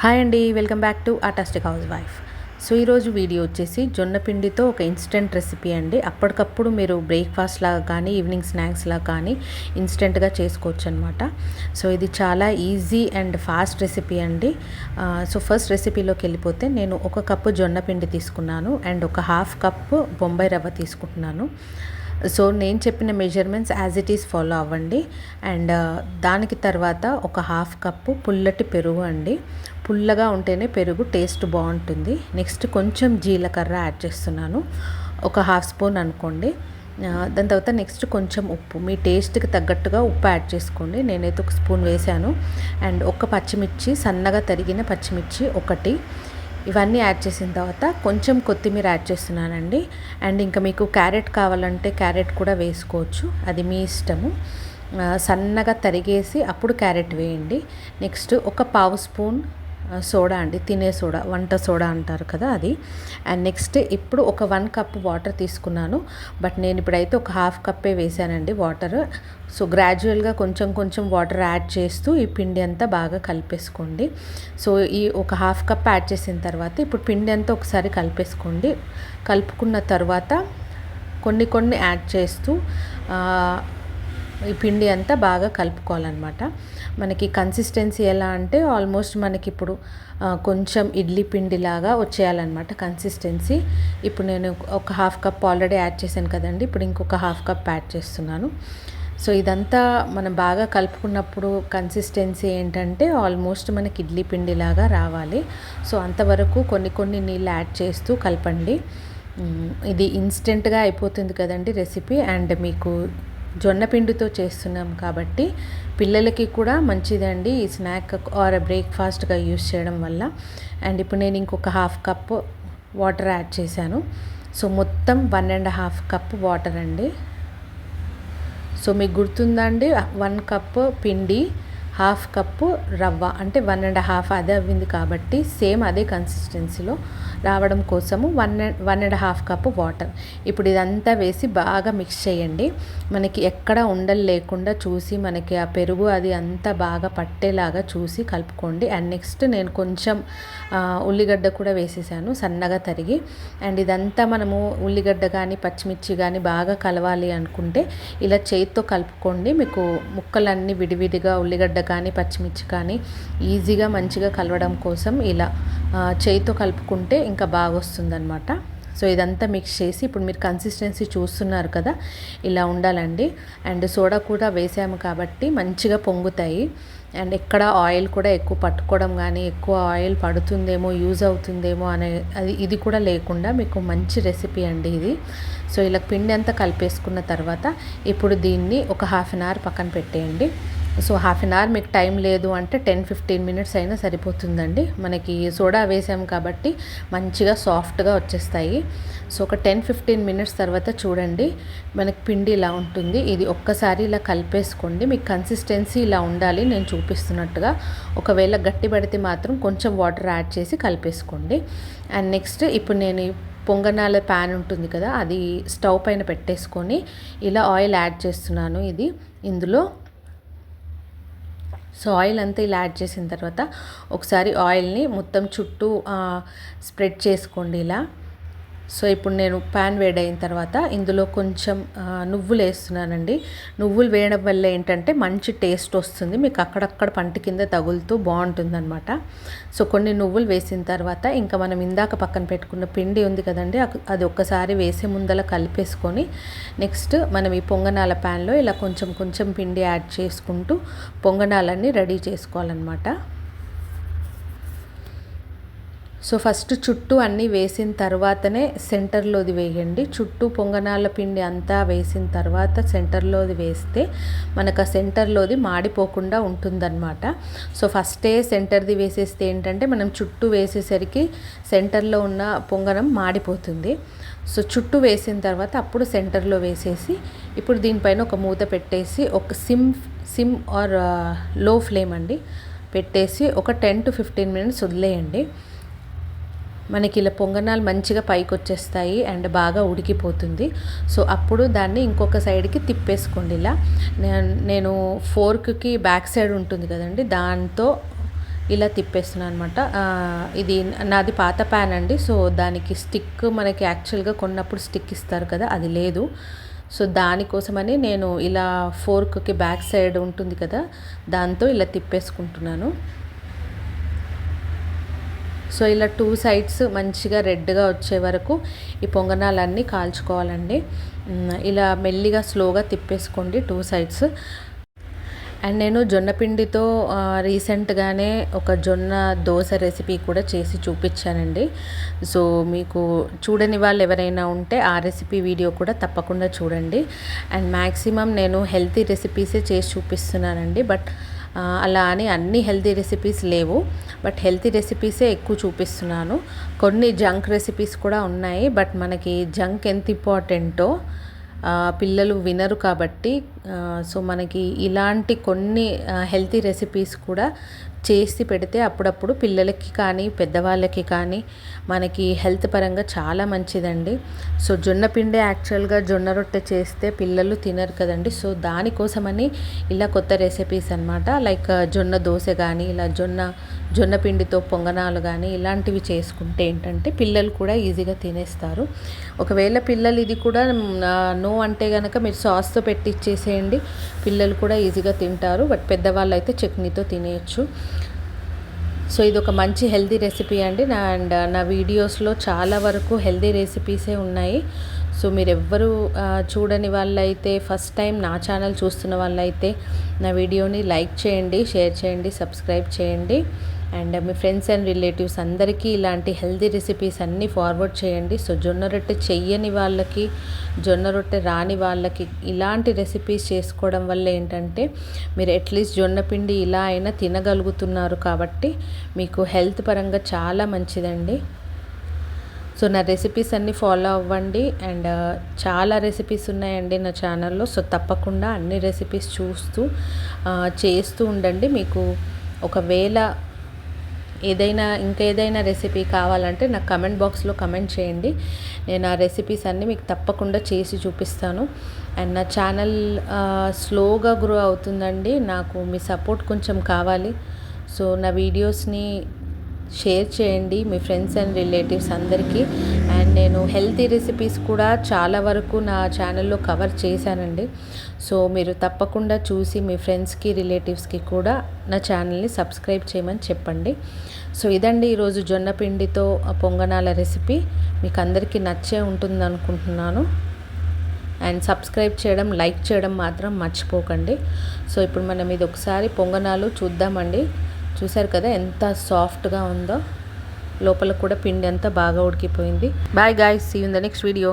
Hi అండి welcome back to ఆటాస్టిక్ house wife. So ఈరోజు వీడియో వచ్చేసి జొన్న పిండితో ఒక ఇన్స్టెంట్ రెసిపీ అండి. అప్పటికప్పుడు మీరు బ్రేక్ఫాస్ట్ లాగా కానీ ఈవినింగ్ స్నాక్స్ లాగా కానీ ఇన్స్టెంట్గా చేసుకోవచ్చు అనమాట సో ఇది చాలా ఈజీ అండ్ ఫాస్ట్ రెసిపీ అండి. సో ఫస్ట్ రెసిపీలోకి వెళ్ళిపోతే నేను ఒక కప్పు జొన్న పిండి తీసుకున్నాను అండ్ ఒక హాఫ్ కప్పు బొంబాయి రవ్వ తీసుకుంటున్నాను. సో నేను చెప్పిన measurements as it is follow అవ్వండి. అండ్ దానికి తర్వాత ఒక హాఫ్ కప్పు పుల్లటి పెరుగు అండి. పుల్లగా ఉంటేనే పెరుగు టేస్ట్ బాగుంటుంది. నెక్స్ట్ కొంచెం జీలకర్ర యాడ్ చేస్తున్నాను. ఒక హాఫ్ స్పూన్ అనుకోండి. దాని తర్వాత నెక్స్ట్ కొంచెం ఉప్పు. మీ టేస్ట్కి తగ్గట్టుగా ఉప్పు యాడ్ చేసుకోండి. నేనైతే ఒక స్పూన్ వేసాను అండ్ ఒక పచ్చిమిర్చి సన్నగా తరిగిన పచ్చిమిర్చి ఒకటి. ఇవన్నీ యాడ్ చేసిన తర్వాత కొంచెం కొత్తిమీర యాడ్ చేస్తున్నానండి. అండ్ ఇంకా మీకు క్యారెట్ కావాలంటే క్యారెట్ కూడా వేసుకోవచ్చు. అది మీ ఇష్టము. సన్నగా తరిగేసి అప్పుడు క్యారెట్ వేయండి. నెక్స్ట్ ఒక పావు స్పూన్ సోడా అండి తినే సోడా వంట సోడా అంటారు కదా అది. అండ్ నెక్స్ట్ ఇప్పుడు ఒక వన్ కప్ వాటర్ తీసుకున్నాను. బట్ నేను ఇప్పుడైతే ఒక హాఫ్ కప్పే వేసానండి వాటర్. సో గ్రాడ్యువల్గా కొంచెం కొంచెం వాటర్ యాడ్ చేస్తూ ఈ పిండి అంతా బాగా కలిపేసుకోండి. సో ఈ ఒక హాఫ్ కప్ యాడ్ చేసిన తర్వాత ఇప్పుడు పిండి అంతా ఒకసారి కలిపేసుకోండి. కలుపుకున్న తర్వాత కొన్ని కొన్ని యాడ్ చేస్తూ ఈ పిండి అంతా బాగా కలుపుకోవాలన్నమాట. మనకి కన్సిస్టెన్సీ ఎలా అంటే ఆల్మోస్ట్ మనకి ఇప్పుడు కొంచెం ఇడ్లీ పిండిలాగా వచ్చేయాలన్నమాట కన్సిస్టెన్సీ ఇప్పుడు నేను ఒక హాఫ్ కప్ ఆల్రెడీ యాడ్ చేశాను కదండి ఇప్పుడు ఇంకొక హాఫ్ కప్ యాడ్ చేస్తున్నాను. సో ఇదంతా మనం బాగా కలుపుకున్నప్పుడు కన్సిస్టెన్సీ ఏంటంటే ఆల్మోస్ట్ మనకి ఇడ్లీ పిండిలాగా రావాలి. సో అంతవరకు కొన్ని కొన్ని నీళ్ళు యాడ్ చేస్తూ కలపండి. ఇది ఇన్స్టెంట్గా అయిపోతుంది కదండి రెసిపీ అండ్ మీకు జొన్న పిండితో చేస్తున్నాం కాబట్టి పిల్లలకి కూడా మంచిదండి ఈ స్నాక్ ఆర్ బ్రేక్ఫాస్ట్గా యూస్ చేయడం వల్ల. అండ్ ఇప్పుడు నేను ఇంకొక హాఫ్ కప్ వాటర్ యాడ్ చేశాను. సో మొత్తం one and half cup water అండి. సో మీకు గుర్తుందండి వన్ కప్ పిండి హాఫ్ కప్పు రవ్వ అంటే వన్ అండ్ హాఫ్ అదే అవ్వింది కాబట్టి సేమ్ అదే కన్సిస్టెన్సీలో రావడం కోసము one one and half cup water. ఇప్పుడు ఇదంతా వేసి బాగా మిక్స్ చేయండి. మనకి ఎక్కడ ఉండలు లేకుండా చూసి మనకి ఆ పెరుగు అది అంతా బాగా పట్టేలాగా చూసి కలుపుకోండి. అండ్ నెక్స్ట్ నేను కొంచెం ఉల్లిగడ్డ కూడా వేసేసాను సన్నగా తరిగి. అండ్ ఇదంతా మనము ఉల్లిగడ్డ కానీ పచ్చిమిర్చి కానీ బాగా కలవాలి అనుకుంటే ఇలా చేతితో కలుపుకోండి. మీకు ముక్కలన్నీ విడివిడిగా ఉల్లిగడ్డ కానీ పచ్చిమిర్చి కానీ ఈజీగా మంచిగా కలవడం కోసం ఇలా చేయితో కలుపుకుంటే ఇంకా బాగా వస్తుందన్నమాట సో ఇదంతా మిక్స్ చేసి ఇప్పుడు మీరు కన్సిస్టెన్సీ చూస్తున్నారు కదా ఇలా ఉండాలండి. అండ్ సోడా కూడా వేసాము కాబట్టి మంచిగా పొంగుతాయి. అండ్ ఎక్కడ ఆయిల్ కూడా ఎక్కువ పట్టుకోవడం కానీ ఎక్కువ ఆయిల్ పడుతుందేమో యూజ్ అవుతుందేమో అనే అది ఇది కూడా లేకుండా మీకు మంచి రెసిపీ అండి ఇది. సో ఇలా పిండి అంతా కలిపేసుకున్న తర్వాత ఇప్పుడు దీన్ని ఒక హాఫ్ అన్ అవర్ పక్కన పెట్టేయండి. సో హాఫ్ అన్ అవర్ మీకు టైం లేదు అంటే టెన్ ఫిఫ్టీన్ మినిట్స్ అయినా సరిపోతుందండి. మనకి సోడా వేసాం కాబట్టి మంచిగా సాఫ్ట్గా వచ్చేస్తాయి. సో ఒక టెన్ ఫిఫ్టీన్ మినిట్స్ తర్వాత చూడండి మనకి పిండి ఇలా ఉంటుంది. ఇది ఒక్కసారి ఇలా కలిపేసుకోండి. మీకు కన్సిస్టెన్సీ ఇలా ఉండాలి నేను చూపిస్తున్నట్టుగా. ఒకవేళ గట్టి పడితే మాత్రం కొంచెం వాటర్ యాడ్ చేసి కలిపేసుకోండి. అండ్ నెక్స్ట్ ఇప్పుడు నేను పొంగనాల ప్యాన్ ఉంటుంది కదా అది స్టవ్ పైన పెట్టేసుకొని ఇలా ఆయిల్ యాడ్ చేస్తున్నాను ఇది. ఇందులో సో ఆయిల్ అంతా ఇలా యాడ్ చేసిన తర్వాత ఒకసారి ఆయిల్ని మొత్తం చుట్టూ స్ప్రెడ్ చేసుకోండి ఇలా. సో ఇప్పుడు నేను ప్యాన్ వేడైన తర్వాత ఇందులో కొంచెం నువ్వులు వేస్తున్నానండి. నువ్వులు వేయడం వల్ల ఏంటంటే మంచి టేస్ట్ వస్తుంది. మీకు అక్కడక్కడ పంట కింద తగులుతూ బాగుంటుందన్నమాట. సో కొన్ని నువ్వులు వేసిన తర్వాత ఇంకా మనం ఇందాక పక్కన పెట్టుకున్న పిండి ఉంది కదండి అది ఒక్కసారి వేసే ముందల కలిపేసుకొని నెక్స్ట్ మనం ఈ పొంగనాల ప్యాన్లో ఇలా కొంచెం కొంచెం పిండి యాడ్ చేసుకుంటూ పొంగనాలన్నీ రెడీ చేసుకోవాలన్నమాట. సో ఫస్ట్ చుట్టూ అన్నీ వేసిన తర్వాతనే సెంటర్లోది వేయండి. చుట్టూ పొంగనాల పిండి అంతా వేసిన తర్వాత సెంటర్లోది వేస్తే మనకు ఆ సెంటర్లోది మాడిపోకుండా ఉంటుందన్నమాట. సో ఫస్టే సెంటర్ది వేసేస్తే ఏంటంటే మనం చుట్టూ వేసేసరికి సెంటర్లో ఉన్న పొంగనం మాడిపోతుంది. సో చుట్టూ వేసిన తర్వాత అప్పుడు సెంటర్లో వేసేసి ఇప్పుడు దీనిపైన ఒక మూత పెట్టేసి ఒక సిమ్ సిమ్ ఆర్లో ఫ్లేమ్ అండి. పెట్టేసి ఒక టెన్ టు ఫిఫ్టీన్ మినిట్స్ వదిలేయండి. మనకి ఇలా పొంగనాలు మంచిగా పైకి వచ్చేస్తాయి అండ్ బాగా ఉడికిపోతుంది. సో అప్పుడు దాన్ని ఇంకొక సైడ్కి తిప్పేసుకోండి ఇలా. నేను నేను ఫోర్క్కి బ్యాక్ సైడ్ ఉంటుంది కదండి దాంతో ఇలా తిప్పేస్తున్నాను అనమాట ఇది నాది పాత ప్యాన్ అండి సో దానికి స్టిక్ మనకి యాక్చువల్గా కొన్నప్పుడు స్టిక్ ఇస్తారు కదా అది లేదు. సో దానికోసమని నేను ఇలా ఫోర్క్కి బ్యాక్ సైడ్ ఉంటుంది కదా దాంతో ఇలా తిప్పేసుకుంటున్నాను. సో ఇలా టూ సైడ్స్ మంచిగా రెడ్గా వచ్చే వరకు ఈ పొంగనాలన్నీ కాల్చుకోవాలండి. ఇలా మెల్లిగా స్లోగా తిప్పేసుకోండి టూ సైడ్స్. అండ్ నేను జొన్న పిండితో రీసెంట్గానే ఒక జొన్న దోశ రెసిపీ కూడా చేసి చూపించానండి. సో మీకు చూడని వాళ్ళు ఎవరైనా ఉంటే ఆ రెసిపీ వీడియో కూడా తప్పకుండా చూడండి. అండ్ మ్యాక్సిమం నేను హెల్తీ రెసిపీసే చేసి చూపిస్తున్నానండి. బట్ అలా అని అన్ని హెల్తీ రెసిపీస్ లేవు. బట్ హెల్తీ రెసిపీసే ఎక్కువ చూపిస్తున్నాను. కొన్ని జంక్ రెసిపీస్ కూడా ఉన్నాయి. బట్ మనకి జంక్ ఎంత ఇంపార్టెంటో పిల్లలు వినరు కాబట్టి సో మనకి ఇలాంటి కొన్ని హెల్తీ రెసిపీస్ కూడా చేసి పెడితే అప్పుడప్పుడు పిల్లలకి కానీ పెద్దవాళ్ళకి కానీ మనకి హెల్త్ పరంగా చాలా మంచిదండి. సో జొన్న పిండి యాక్చువల్గా జొన్న రొట్టె చేస్తే పిల్లలు తినరు కదండి. సో దానికోసమని ఇలా కొత్త రెసిపీస్ అనమాట లైక్ జొన్న దోశ కానీ ఇలా జొన్న జొన్న పిండితో పొంగనాలు కానీ ఇలాంటివి చేసుకుంటే ఏంటంటే పిల్లలు కూడా ఈజీగా తినేస్తారు. ఒకవేళ పిల్లలు ఇది కూడా నో అంటే కనుక మీరు సాస్తో పెట్టి ఇచ్చేసేయండి పిల్లలు కూడా ఈజీగా తింటారు. బట్ పెద్దవాళ్ళు అయితే చట్నీతో తినేయచ్చు. సో ఇది ఒక మంచి హెల్దీ రెసిపీ అండి. నా అండ్ నా వీడియోస్లో చాలా వరకు హెల్దీ రెసిపీసే ఉన్నాయి. సో మీరు ఎవ్వరు చూడని వాళ్ళైతే ఫస్ట్ టైం నా ఛానల్ చూస్తున్న వాళ్ళైతే నా వీడియోని లైక్ చేయండి షేర్ చేయండి సబ్స్క్రైబ్ చేయండి. అండ్ మీ ఫ్రెండ్స్ అండ్ రిలేటివ్స్ అందరికీ ఇలాంటి హెల్తీ రెసిపీస్ అన్నీ ఫార్వర్డ్ చేయండి. సో జొన్న రొట్టె చెయ్యని వాళ్ళకి జొన్న రొట్టె రాని వాళ్ళకి ఇలాంటి రెసిపీస్ చేసుకోవడం వల్ల ఏంటంటే మీరు అట్లీస్ట్ జొన్న పిండి ఇలా అయినా తినగలుగుతున్నారు కాబట్టి మీకు హెల్త్ పరంగా చాలా మంచిదండి. సో నా రెసిపీస్ అన్నీ ఫాలో అవ్వండి. అండ్ చాలా రెసిపీస్ ఉన్నాయండి నా ఛానల్లో. సో తప్పకుండా అన్ని రెసిపీస్ చూస్తూ చేస్తూ ఉండండి. మీకు ఒకవేళ ఏదైనా ఇంకా ఏదైనా రెసిపీ కావాలంటే నాకు కమెంట్ బాక్స్లో కమెంట్ చేయండి. నేను ఆ రెసిపీస్ అన్నీ మీకు తప్పకుండా చేసి చూపిస్తాను. అండ్ నా ఛానల్ స్లోగా గ్రో అవుతుందండి. నాకు మీ సపోర్ట్ కొంచెం కావాలి. సో నా వీడియోస్ని షేర్ చేయండి మీ ఫ్రెండ్స్ అండ్ రిలేటివ్స్ అందరికీ. నేను హెల్తీ రెసిపీస్ కూడా చాలా వరకు నా ఛానల్లో కవర్ చేశానండి. సో మీరు తప్పకుండా చూసి మీ ఫ్రెండ్స్కి రిలేటివ్స్కి కూడా నా ఛానల్ని సబ్స్క్రైబ్ చేయమని చెప్పండి. సో ఇదండి ఈరోజు జొన్న పిండితో పొంగనాల రెసిపీ. మీకు అందరికీ నచ్చే ఉంటుంది అనుకుంటున్నాను. అండ్ సబ్స్క్రైబ్ చేయడం లైక్ చేయడం మాత్రం మర్చిపోకండి. సో ఇప్పుడు మనం ఇది ఒకసారి పొంగనాలు చూద్దామండి. చూసారు కదా ఎంత సాఫ్ట్గా ఉందో. లోపల కూడా పిండి అంతా బాగా ఉడికిపోయింది. Bye guys see in the next video